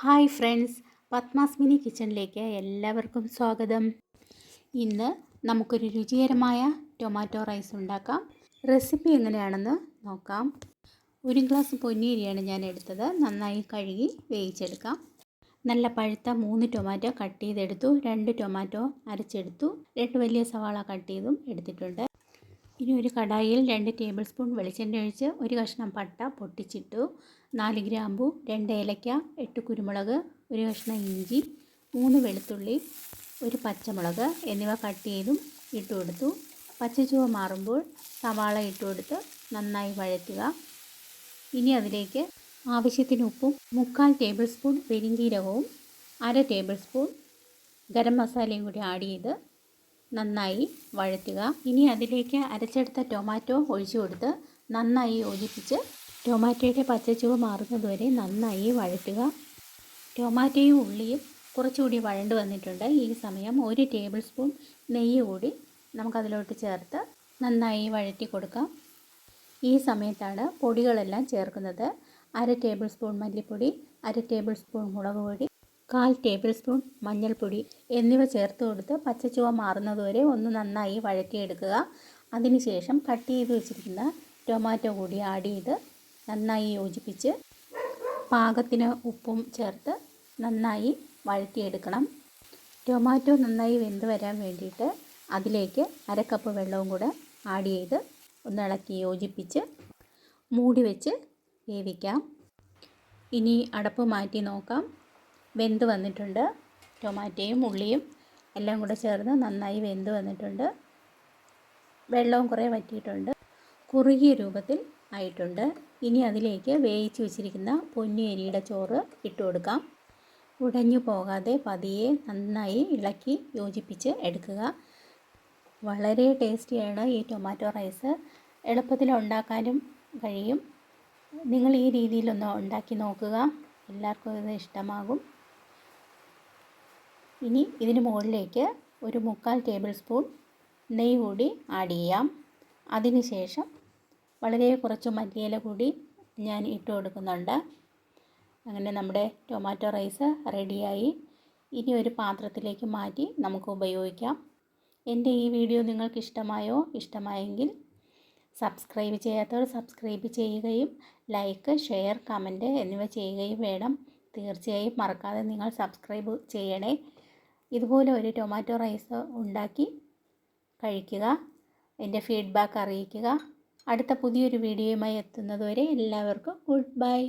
Hi friends Padmas mini കിച്ചണിലേക്ക് എല്ലാവർക്കും സ്വാഗതം. ഇന്ന് നമുക്കൊരു രുചികരമായ ടൊമാറ്റോ റൈസ് ഉണ്ടാക്കാം. റെസിപ്പി എങ്ങനെയാണെന്ന് നോക്കാം. ഒരു ഗ്ലാസ് പൊന്നിയരിയാണ് ഞാൻ എടുത്തത്. നന്നായി കഴുകി വേവിച്ചെടുക്കാം. നല്ല പഴുത്ത മൂന്ന് ടൊമാറ്റോ കട്ട് ചെയ്തെടുത്തു. രണ്ട് ടൊമാറ്റോ അരച്ചെടുത്തു. രണ്ട് വലിയ സവാള കട്ട് ചെയ്തും എടുത്തിട്ടുണ്ട്. ഇനി ഒരു കടായിൽ രണ്ട് ടേബിൾ സ്പൂൺ വെളിച്ചെണ്ണ ഒഴിച്ച് ഒരു കഷ്ണം പട്ട പൊട്ടിച്ചിട്ടു. നാല് ഗ്രാമ്പു രണ്ട് ഏലക്ക എട്ട് കുരുമുളക് ഒരു കഷ്ണം ഇഞ്ചി മൂന്ന് വെളുത്തുള്ളി ഒരു പച്ചമുളക് എന്നിവ കട്ട് ചെയ്തും ഇട്ട് കൊടുത്തു. പച്ചച്ചുവ മാറുമ്പോൾ സവാള ഇട്ട് കൊടുത്ത് നന്നായി വഴറ്റുക. ഇനി അതിലേക്ക് ആവശ്യത്തിന് ഉപ്പും മുക്കാൽ ടേബിൾ സ്പൂൺ പെരിഞ്ചീരകവും അര ടേബിൾ സ്പൂൺ ഗരം മസാലയും കൂടി ആഡ് ചെയ്ത് നന്നായി വഴറ്റുക. ഇനി അതിലേക്ക് അരച്ചെടുത്ത ടൊമാറ്റോ ഒഴിച്ചു കൊടുത്ത് നന്നായി യോജിപ്പിച്ച് ടൊമാറ്റോയുടെ പച്ചച്ചുവ മാറുന്നതുവരെ നന്നായി വഴറ്റുക. ടൊമാറ്റോയും ഉള്ളിയും കുറച്ചുകൂടി വഴണ്ട് വന്നിട്ടുണ്ട്. ഈ സമയം ഒരു ടേബിൾ സ്പൂൺ നെയ്യ് കൂടി നമുക്കതിലോട്ട് ചേർത്ത് നന്നായി വഴറ്റി കൊടുക്കാം. ഈ സമയത്താണ് പൊടികളെല്ലാം ചേർക്കുന്നത്. അര ടേബിൾ സ്പൂൺ മല്ലിപ്പൊടി അര ടേബിൾ സ്പൂൺ മുളക് പൊടി കാൽ ടേബിൾ സ്പൂൺ മഞ്ഞൾപ്പൊടി എന്നിവ ചേർത്ത് കൊടുത്ത് പച്ചച്ചുവ മാറുന്നതുവരെ ഒന്ന് നന്നായി വഴറ്റിയെടുക്കുക. അതിനുശേഷം കട്ട് ചെയ്ത് വെച്ചിരിക്കുന്ന ടൊമാറ്റോ കൂടി ആഡ് ചെയ്ത് നന്നായി യോജിപ്പിച്ച് പാകത്തിന് ഉപ്പും ചേർത്ത് നന്നായി വഴറ്റിയെടുക്കണം. ടൊമാറ്റോ നന്നായി വെന്ത് വരാൻ വേണ്ടിയിട്ട് അതിലേക്ക് അരക്കപ്പ് കപ്പ് വെള്ളവും കൂടെ ആഡ് ചെയ്ത് ഒന്ന് ഇളക്കി യോജിപ്പിച്ച് മൂടി വെച്ച് വേവിക്കാം. ഇനി അടപ്പ് മാറ്റി നോക്കാം. വെന്ത് വന്നിട്ടുണ്ട്. ടൊമാറ്റോയും ഉള്ളിയും എല്ലാം കൂടെ ചേർന്ന് നന്നായി വെന്ത് വന്നിട്ടുണ്ട്. വെള്ളവും കുറേ വറ്റിയിട്ടുണ്ട്. കുറുകിയ രൂപത്തിൽ ആയിട്ടുണ്ട്. ഇനി അതിലേക്ക് വേവിച്ച് വെച്ചിരിക്കുന്ന പൊന്നിയരിയുടെ ചോറ് ഇട്ട് കൊടുക്കാം. ഉടഞ്ഞു പോകാതെ പതിയെ നന്നായി ഇളക്കി യോജിപ്പിച്ച് എടുക്കുക. വളരെ ടേസ്റ്റിയാണ് ഈ ടൊമാറ്റോ റൈസ്. എളുപ്പത്തിൽ ഉണ്ടാക്കാനും കഴിയും. നിങ്ങൾ ഈ രീതിയിലൊന്ന് ഉണ്ടാക്കി നോക്കുക. എല്ലാവർക്കും ഇത് ഇഷ്ടമാകും. ഇനി ഇതിന് മുകളിലേക്ക് ഒരു മുക്കാൽ ടേബിൾ സ്പൂൺ നെയ്യ് കൂടി ആഡ് ചെയ്യാം. അതിനുശേഷം വളരെ കുറച്ച് മല്ലിയില കൂടി ഞാൻ ഇട്ട് കൊടുക്കുന്നുണ്ട്. അങ്ങനെ നമ്മുടെ ടൊമാറ്റോ റൈസ് റെഡിയായി. ഇനി ഒരു പാത്രത്തിലേക്ക് മാറ്റി നമുക്ക് ഉപയോഗിക്കാം. എന്റെ ഈ വീഡിയോ നിങ്ങൾക്ക് ഇഷ്ടമായോ ഇഷ്ടമായെങ്കിൽ സബ്സ്ക്രൈബ് ചെയ്യാത്തവർ സബ്സ്ക്രൈബ് ചെയ്യുകയും ലൈക്ക് ഷെയർ കമന്റ് എന്നിവ ചെയ്യുകയും വേണം. തീർച്ചയായും മറക്കാതെ നിങ്ങൾ സബ്സ്ക്രൈബ് ചെയ്യണേ. ഇതുപോലെ ഒരു ടൊമാറ്റോ റൈസ് ഉണ്ടാക്കി കഴിക്കുക. എന്റെ ഫീഡ്ബാക്ക് അറിയിക്കുക. അടുത്ത പുതിയൊരു വീഡിയോയുമായി എത്തുന്നതുവരെ എല്ലാവർക്കും ഗുഡ് ബൈ